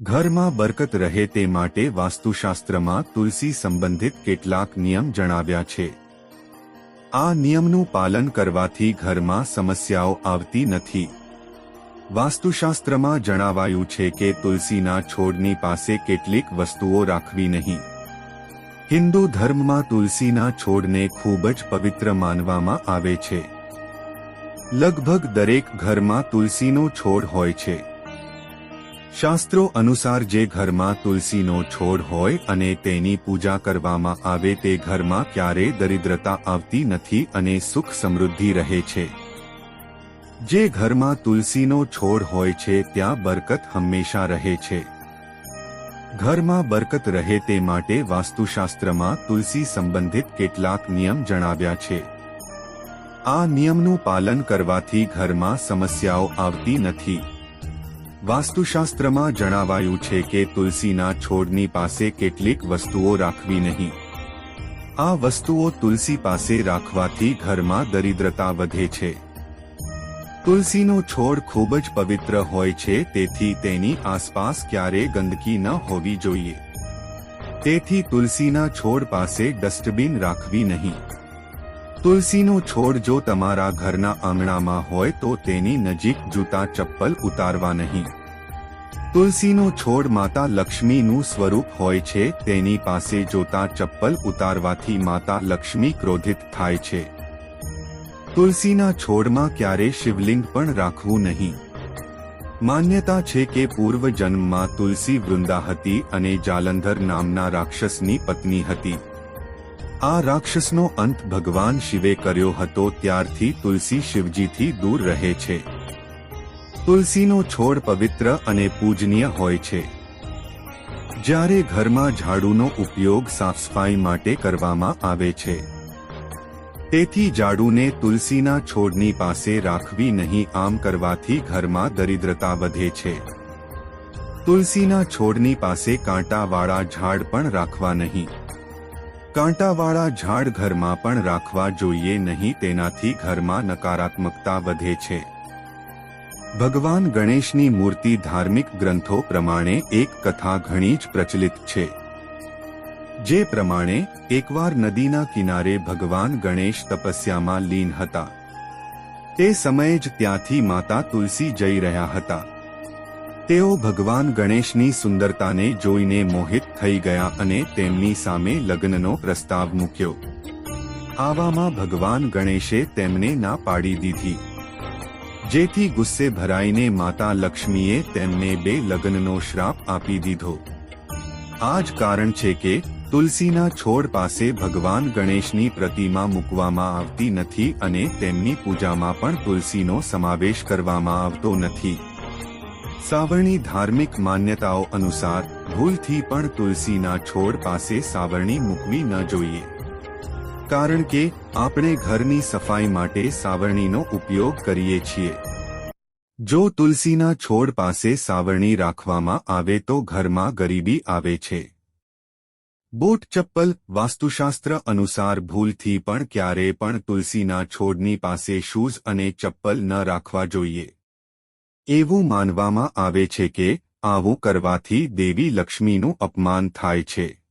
ઘરમાં બરકત રહે તે માટે વાસ્તુશાસ્ત્રમાં તુલસી સંબંધિત કેટલાક નિયમ જણાવ્યા છે. આ નિયમનું પાલન કરવાથી ઘરમાં સમસ્યાઓ આવતી નથી. વાસ્તુશાસ્ત્રમાં જણાવાયું છે કે તુલસીના છોડની પાસે કેટલીક વસ્તુઓ રાખવી નહીં. હિન્દુ ધર્મમાં તુલસીના છોડને ખૂબ જ પવિત્ર માનવામાં આવે છે. લગભગ દરેક ઘરમાં તુલસીનો છોડ હોય છે. શાસ્ત્રો અનુસાર જે ઘરમાં તુલસીનો છોડ હોય અને તેની પૂજા કરવામાં આવે તે ઘરમાં ક્યારેય દરિદ્રતા આવતી નથી અને સુખ સમૃદ્ધિ રહે છે. જે ઘરમાં તુલસીનો છોડ હોય છે ત્યાં બરકત હંમેશા રહે છે. ઘરમાં બરકત રહે તે માટે વાસ્તુશાસ્ત્રમાં તુલસી સંબંધિત કેટલાક નિયમ જણાવ્યા છે. આ નિયમનું પાલન કરવાથી ઘરમાં સમસ્યાઓ આવતી નથી. વાસ્તુશાસ્ત્રમાં જણાવાયું છે કે તુલસીના છોડની પાસે કેટલીક વસ્તુઓ રાખવી નહીં. આ વસ્તુઓ તુલસી પાસે રાખવાથી ઘરમાં દરિદ્રતા વધે છે. તુલસીનો છોડ ખૂબ જ પવિત્ર હોય છે, તેથી તેની આસપાસ ક્યારે ગંદકી ન હોવી જોઈએ. તેથી તુલસીના છોડ પાસે ડસ્ટબિન રાખવી નહીં. તુલસીનો છોડ જો તમારા ઘરના આંગણામાં હોય તો તેની નજીક જૂતા ચપ્પલ ઉતારવા નહીં. તુલસીનો છોડ માતા લક્ષ્મીનું સ્વરૂપ હોય છે, તેની પાસે જોતા ચપ્પલ ઉતારવાથી માતા લક્ષ્મી ક્રોધિત થાય છે. તુલસીના છોડમાં ક્યારે શિવલિંગ પણ રાખવું નહીં. માન્યતા છે કે પૂર્વ જન્મમાં તુલસી વૃંદા હતી અને જાલંધર નામના રાક્ષસની પત્ની હતી. આ રાક્ષસનો અંત ભગવાન શિવે કર્યો હતો, ત્યારથી તુલસી શિવજીથી દૂર રહે છે. તુલસીનો છોડ પવિત્ર અને પૂજનીય હોય છે. જ્યારે ઘરમાં ઝાડુનો ઉપયોગ સાફસફાઈ માટે કરવામાં આવે છે. તેથી ઝાડુને તુલસીના છોડની પાસે રાખવી નહીં આમ કરવાથી ઘરમાં દરિદ્રતા વધે છે. તુલસીના છોડની પાસે કાંટાવાળા ઝાડ પણ રાખવા નહીં. કાંટાવાળા ઝાડ ઘરમાં પણ રાખવા જોઈએ નહીં તેનાથી ઘરમાં નકારાત્મકતા વધે છે. ભગવાન ગણેશની મૂર્તિ ધાર્મિક ગ્રંથો પ્રમાણે એક કથા ઘણી જ પ્રચલિત છે. જે પ્રમાણે, એકવાર નદીના કિનારે ભગવાન ગણેશ તપસ્યામાં લીન હતા. તે સમયે જ ત્યાંથી માતા તુલસી જઈ રહ્યા હતા. તેઓ ભગવાન ગણેશની સુંદરતાને જોઈને મોહિત થઈ ગયા અને તેમની સામે લગ્નનો પ્રસ્તાવ મૂક્યો. આવામાં ભગવાન ગણેશે તેમને ના પાડી દીધી. જેથી ગુસ્સે ભરાઈને માતા લક્ષ્મીએ તેમને બે લગ્નનો શ્રાપ આપી દીધો. આ જ કારણ છે કે તુલસીના છોડ પાસે ભગવાન ગણેશની પ્રતિમા મૂકવામાં આવતી નથી અને તેમની પૂજામાં પણ તુલસીનો સમાવેશ કરવામાં આવતો નથી. સાવરણી ધાર્મિક માન્યતાઓ અનુસાર ભૂલથી પણ તુલસીના છોડ પાસે સાવરણી મૂકવી ન જોઈએ. કારણ કે, આપણે ઘરની સફાઈ માટે સાવરણીનો ઉપયોગ કરીએ છીએ. જો તુલસીના છોડ પાસે સાવરણી રાખવામાં આવે તો ઘરમાં ગરીબી આવે છે. બોટ ચપ્પલ વાસ્તુશાસ્ત્ર અનુસાર ભૂલથી પણ ક્યારે પણ તુલસીના છોડની પાસે શૂઝ અને ચપ્પલ ન રાખવા જોઈએ. એવું માનવામાં આવે છે કે, આવું કરવાથી દેવી લક્ષ્મીનું અપમાન થાય છે.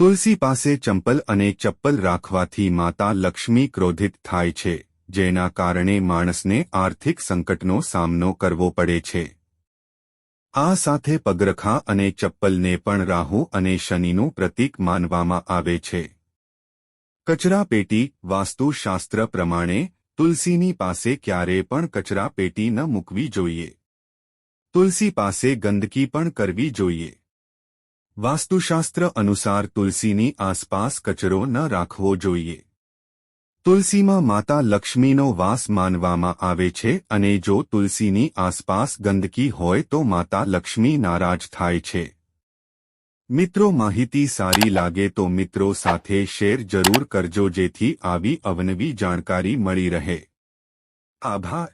તુલસી પાસે ચંપલ અને ચપ્પલ રાખવાથી માતા લક્ષ્મી ક્રોધિત થાય છે, જેના કારણે માણસને આર્થિક સંકટનો સામનો કરવો પડે છે. આ સાથે પગરખા અને ચપ્પલને પણ રાહુ અને શનિનું પ્રતીક માનવામાં આવે છે. કચરાપેટી વાસ્તુશાસ્ત્ર પ્રમાણે, તુલસીની પાસે ક્યારે પણ કચરા પેટી ન મૂકવી જોઈએ. તુલસી પાસે ગંદકી પણ કરવી જોઈએ. વાસ્તુશાસ્ત્ર અનુસાર તુલસીની આસપાસ કચરો ન રાખવો જોઈએ. તુલસીમાં માતા લક્ષ્મીનો વાસ માનવામાં આવે છે અને જો તુલસીની આસપાસ ગંદકી હોય તો માતા લક્ષ્મી નારાજ થાય છે. મિત્રો માહિતી સારી લાગે તો મિત્રો સાથે શેર જરૂર કરજો જેથી આવી અવનવી જાણકારી મળી રહે. આભાર.